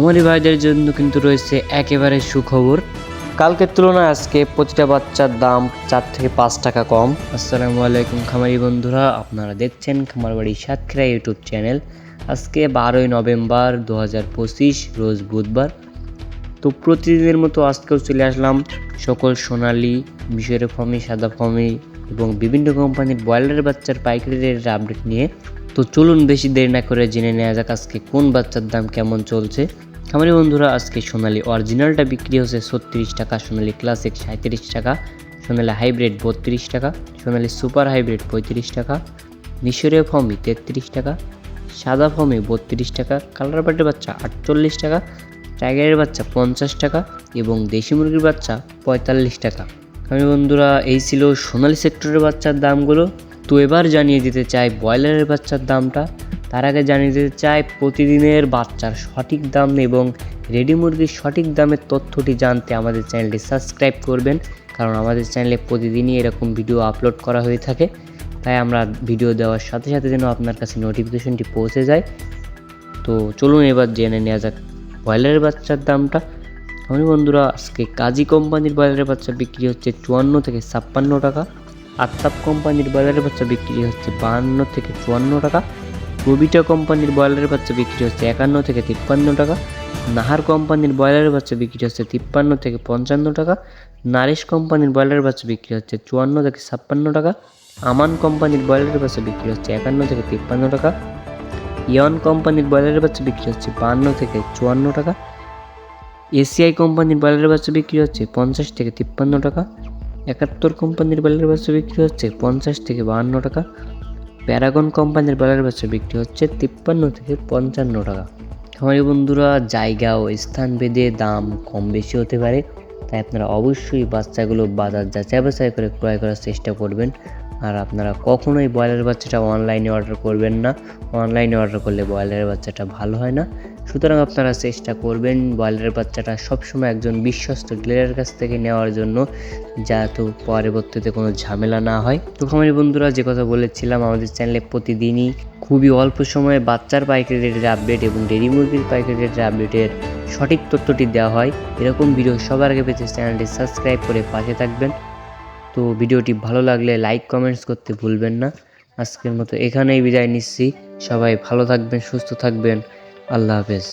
আমাদের ভাইদের জন্য কিন্তু রয়েছে একেবারে সুখবর। কালকের তুলনায় আজকে প্রতিটা বাচ্চার দাম চার থেকে পাঁচ টাকা কম। আসসালামু আলাইকুম খামারি বন্ধুরা আপনারা দেখছেন খামারবাড়ি সাতক্ষীরা ইউটিউব চ্যানেল। আজকে বারোই নভেম্বর দু হাজার পঁচিশ রোজ বুধবার। তো প্রতিদিনের মতো আজকেও চলে আসলাম সকল সোনালি মিশরের ফমি সাদা ফমি এবং বিভিন্ন কোম্পানির ব্রয়লার বাচ্চার পাইকারি রেটের আপডেট নিয়ে। তো চলুন বেশি দেরি না করে জেনে নেওয়া যাক আজকে কোন বাচ্চার দাম কেমন চলছে। খামারি বন্ধুরা, আজকে সোনালি অরিজিনালটা বিক্রি হচ্ছে ছত্রিশ টাকা, সোনালি ক্লাসিক সাঁত্রিশ টাকা, সোনালি হাইব্রিড বত্রিশ টাকা, সোনালি সুপার হাইব্রিড পঁয়ত্রিশ টাকা, মিশরীয় ফমি তেত্রিশ টাকা, সাদা ফমি বত্রিশ টাকা কালার বাটের বাচ্চা আটচল্লিশ টাকা টাইগারের বাচ্চা পঞ্চাশ টাকা এবং দেশি মুরগির বাচ্চা পঁয়তাল্লিশ টাকা। আমি বন্ধুরা, এই ছিল সোনালি সেক্টরের বাচ্চার দামগুলো। তো এবার জানিয়ে দিতে চাই ব্রয়লারের বাচ্চার দামটা। তার আগে জানিয়ে দিতে চাই প্রতিদিনের বাচ্চার সঠিক দাম এবং রেডি মুরগির সঠিক দামের তথ্যটি জানতে আমাদের চ্যানেলটি সাবস্ক্রাইব করবেন, কারণ আমাদের চ্যানেলে প্রতিদিনই এরকম ভিডিও আপলোড করা হয়ে থাকে। তাই আমরা ভিডিও দেওয়ার সাথে সাথে যেন আপনার কাছে নোটিফিকেশনটি পৌঁছে যায়। তো চলুন এবার জেনে নেওয়া যাক ব্রয়লারের বাচ্চার দামটা। আমি বন্ধুরা, আজকে কাজী কোম্পানির ব্রয়লারের বাচ্চা বিক্রি হচ্ছে চুয়ান্ন থেকে ছাপ্পান্ন টাকা। আত্তাপ কোম্পানির ব্রয়লারের বাচ্চা বিক্রি হচ্ছে বাহান্ন থেকে চুয়ান্ন টাকা। প্রবিটা কোম্পানির ব্রয়লারের বাচ্চা বিক্রি হচ্ছে একান্ন থেকে তিপ্পান্ন টাকা। নাহার কোম্পানির ব্রয়লারের বাচ্চা বিক্রি হচ্ছে তিপ্পান্ন থেকে পঞ্চান্ন টাকা। নারিশ কোম্পানির ব্রয়লারের বাচ্চা বিক্রি হচ্ছে চুয়ান্ন থেকে ছাপ্পান্ন টাকা। আমান কোম্পানির ব্রয়লারের বাচ্চা বিক্রি হচ্ছে একান্ন থেকে তিপ্পান্ন টাকা। ইয়ন কোম্পানির ব্রয়লারের বাচ্চা বিক্রি হচ্ছে বান্ন থেকে চুয়ান্ন টাকা। এসিআই কোম্পানির ব্রয়লারের বাচ্চা বিক্রি হচ্ছে পঞ্চাশ থেকে তিপ্পান্ন টাকা। একাত্তর কোম্পানির ব্রয়লারের বাচ্চা বিক্রি হচ্ছে পঞ্চাশ থেকে বাহান্ন টাকা। প্যারাগন কোম্পানির ব্রয়লারের বাচ্চা বিক্রি হচ্ছে তিপ্পান্ন থেকে পঞ্চান্ন টাকা। আমার বন্ধুরা, জায়গা ও স্থান ভেদে দাম কম বেশি হতে পারে, তাই আপনারা অবশ্যই বাচ্চাগুলো বাজার যাচাই বাছাই করে ক্রয় করার চেষ্টা করবেন। আর আপনারা কখনোই ব্রয়লার বাচ্চাটা অনলাইনে অর্ডার করবেন না। অনলাইনে অর্ডার করলে ব্রয়লারের বাচ্চাটা ভালো হয় না। সুতরাং আপনারা চেষ্টা করবেন ব্রয়লারের বাচ্চাটা সবসময় একজন বিশ্বস্ত ডিলারের কাছ থেকে নেওয়ার জন্য, যাতে পরবর্তীতে কোনো ঝামেলা না হয়। তো আমার বন্ধুরা, যে কথা বলেছিলাম, আমাদের চ্যানেলে প্রতিদিনই খুবই অল্প সময়ে বাচ্চার পাইকারি রেটের আপডেট এবং ডেরি মুরগির পাইকারি রেটের আপডেটের সঠিক তথ্যটি দেওয়া হয়। এরকম ভিডিও সবার আগে পেতে চ্যানেলটি সাবস্ক্রাইব করে পাশে থাকবেন। তো ভিডিওটি ভালো লাগলে লাইক কমেন্টস করতে ভুলবেন না। আজকের মতো এখানেই বিদায় নিচ্ছি। সবাই ভালো থাকবেন, সুস্থ থাকবেন। আল্লাহ হাফেজ